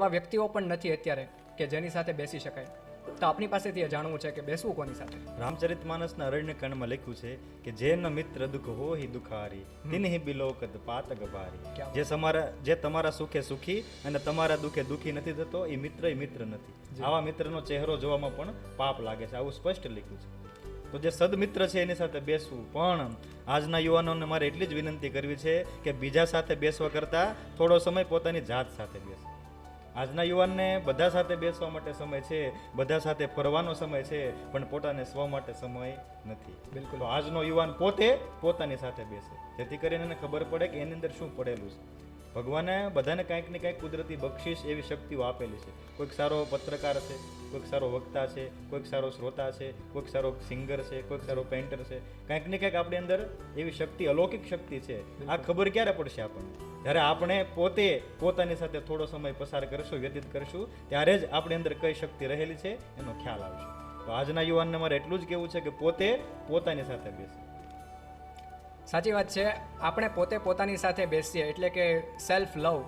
એવા વ્યક્તિઓ પણ નથી અત્યારે કે જેની સાથે બેસી શકાય. તો આપણી પાસેથી એ જાણવું છે કે બેસવું કોની સાથે? રામચરિત માનસના અરણ્યકાંડમાં લખ્યું છે કે જેનો મિત્ર દુઃખ હો હિ દુખારી તિન્હિ બિલોકત પાતક ભારી જે તમારા જે તમારા સુખે સુખી અને તમારા દુઃખે દુઃખી નથી થતો એ મિત્ર એ મિત્ર નથી. આવા મિત્રનો ચહેરો જોવામાં પણ પાપ લાગે છે. આવું સ્પષ્ટ લખ્યું છે. તો જે સદમિત્ર છે એની સાથે બેસવું પણ આજના યુવાનોને મારે એટલી જ વિનંતી કરવી છે કે બીજા સાથે બેસવા કરતાં થોડો સમય પોતાની જાત સાથે બેસે. આજના યુવાનને બધા સાથે બેસવા માટે સમય છે બધા સાથે ફરવાનો સમય છે પણ પોતાને સ્વ માટે સમય નથી. બિલકુલ. આજનો યુવાન પોતે પોતાની સાથે બેસે. જેથી કરીને એને ખબર પડે કે એની અંદર શું પડેલું છે. ભગવાને બધાને કાંઈક ને કાંઈક કુદરતી બક્ષિસ એવી શક્તિઓ આપેલી છે. કોઈક સારો પત્રકાર છે કોઈક સારો વક્તા છે કોઈક સારો શ્રોતા છે કોઈક સારો સિંગર છે કોઈક સારો પેન્ટર છે. કાંઈક ને કાંઈક આપણી અંદર એવી શક્તિ અલૌકિક શક્તિ છે. આ ખબર ક્યારે પડશે આપણને? જ્યારે આપણે પોતે પોતાની સાથે થોડો સમય પસાર કરશું વ્યતીત કરશું ત્યારે જ આપણી અંદર કઈ શક્તિ રહેલી છે એનો ખ્યાલ આવશે. તો આજના યુવાનને મારે એટલું જ કહેવું છે કે પોતે પોતાની સાથે બેસે. સાચી વાત છે. આપણે પોતે પોતાની સાથે બેસીએ એટલે કે સેલ્ફ લવ